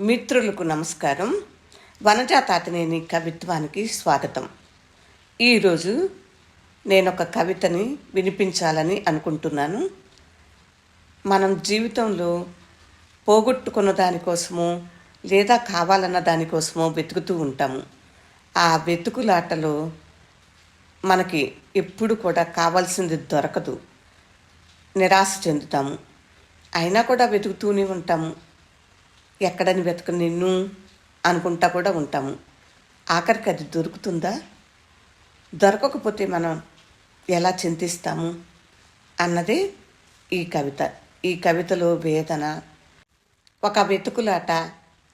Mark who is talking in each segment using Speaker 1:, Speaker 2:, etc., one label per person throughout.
Speaker 1: మిత్రులకు నమస్కారం. వనజాతాతనేని కవిత్వానికి స్వాగతం. ఈరోజు నేను ఒక కవితని వినిపించాలని అనుకుంటున్నాను. మనం జీవితంలో పోగొట్టుకున్న దానికోసమో లేదా కావాలన్న దానికోసమో వెతుకుతూ ఉంటాము. ఆ వెతుకులాటలో మనకి ఎప్పుడు కూడా కావాల్సింది దొరకదు. నిరాశ చెందుతాము. అయినా కూడా వెతుకుతూనే ఉంటాము. ఎక్కడని వెతక నిన్ను అనుకుంటా కూడా ఉంటాము. ఆఖరికి అది దొరుకుతుందా? దొరకకపోతే మనం ఎలా చింతిస్తాము? అన్నదే ఈ కవిత. ఈ కవితలో వేదన ఒక వెతుకులాట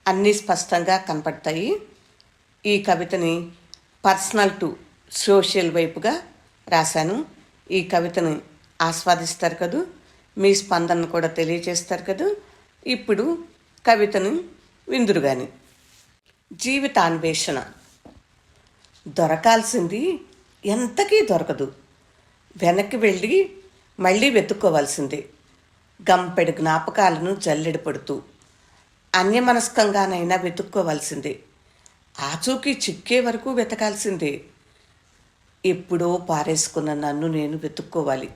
Speaker 1: అన్నీ స్పష్టంగా కనపడతాయి. ఈ కవితని పర్సనల్ టు సోషల్ వైపుగా రాశాను. ఈ కవితని ఆస్వాదిస్తారు కదూ మీ స్పందనను కూడా తెలియజేస్తారు కదూ. ఇప్పుడు కవితను విందురుగాని జీవితాన్వేషణ. దొరకాల్సింది ఎంతకీ దొరకదు. వెనక్కి వెళ్ళి మళ్ళీ వెతుక్కోవాల్సిందే. గంపెడు జ్ఞాపకాలను జల్లెడ పడుతూ అన్యమనస్కంగానైనా వెతుక్కోవాల్సిందే. ఆచూకీ చిక్కే వరకు వెతకాల్సిందే. ఎప్పుడో పారేసుకున్న నన్ను నేను వెతుక్కోవాలి.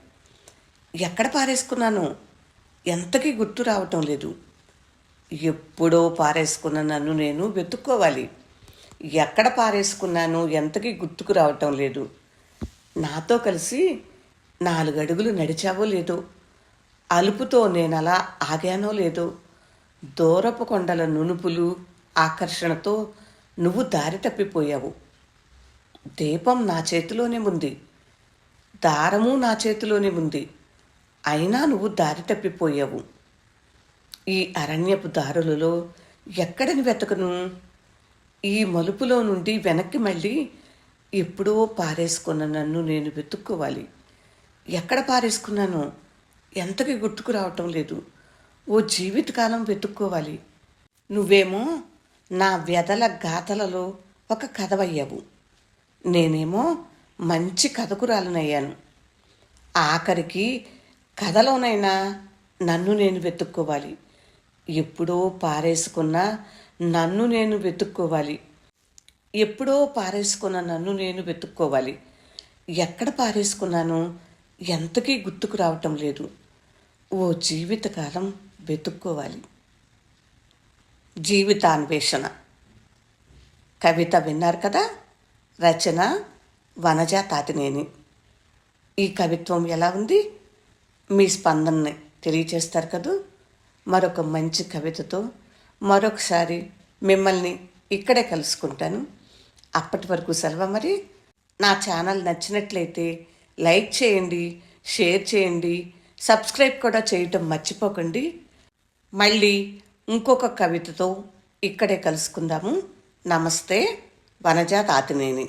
Speaker 1: ఎక్కడ పారేసుకున్నాను ఎంతకీ గుర్తు రావటం లేదు. ఎప్పుడో పారేసుకున్న నన్ను నేను వెతుక్కోవాలి. ఎక్కడ పారేసుకున్నాను ఎంతకీ గుర్తుకు రావటం లేదు. నాతో కలిసి నాలుగు అడుగులు నడిచావో లేదో అలుపుతో నేను అలా ఆగానో లేదో దూరపు కొండల నునుపులు ఆకర్షణతో నువ్వు దారి తప్పిపోయావు. దీపం నా చేతిలోనే ఉంది. దారము నా చేతిలోనే ఉంది. అయినా నువ్వు దారి తప్పిపోయావు. ఈ అరణ్యపు దారులలో ఎక్కడని వెతకను? ఈ మలుపులో నుండి వెనక్కి మళ్ళీ ఎప్పుడో పారేసుకున్న నన్ను నేను వెతుక్కోవాలి. ఎక్కడ పారేసుకున్నాను ఎంతకి గుర్తుకు రావటం లేదు. ఓ జీవితకాలం వెతుక్కోవాలి. నువ్వేమో నా వ్యధల గాథలలో ఒక కథవయ్యావు. నేనేమో మంచి కథకురాలనయ్యాను. ఆఖరికి కథలోనైనా నన్ను నేను వెతుక్కోవాలి. ఎప్పుడో పారేసుకున్న నన్ను నేను వెతుక్కోవాలి. ఎప్పుడో పారేసుకున్న నన్ను నేను వెతుక్కోవాలి. ఎక్కడ పారేసుకున్నాను ఎంతకీ గుర్తుకు రావటం లేదు. ఓ జీవితకాలం వెతుక్కోవాలి. జీవితాన్వేషణ. కవిత విన్నారు కదా? రచన వనజ తాతినేని. ఈ కవిత్వం ఎలా ఉంది? మీ స్పందనని తెలియచేస్తారు కదూ? మరొక మంచి కవితతో మరొకసారి మిమ్మల్ని ఇక్కడే కలుసుకుంటాను. అప్పటి వరకు సెలవు మరి. నా ఛానల్ నచ్చినట్లయితే లైక్ చేయండి షేర్ చేయండి సబ్స్క్రైబ్ కూడా చేయటం మర్చిపోకండి. మళ్ళీ ఇంకొక కవితతో ఇక్కడే కలుసుకుందాము. నమస్తే వనజా తాతినేని.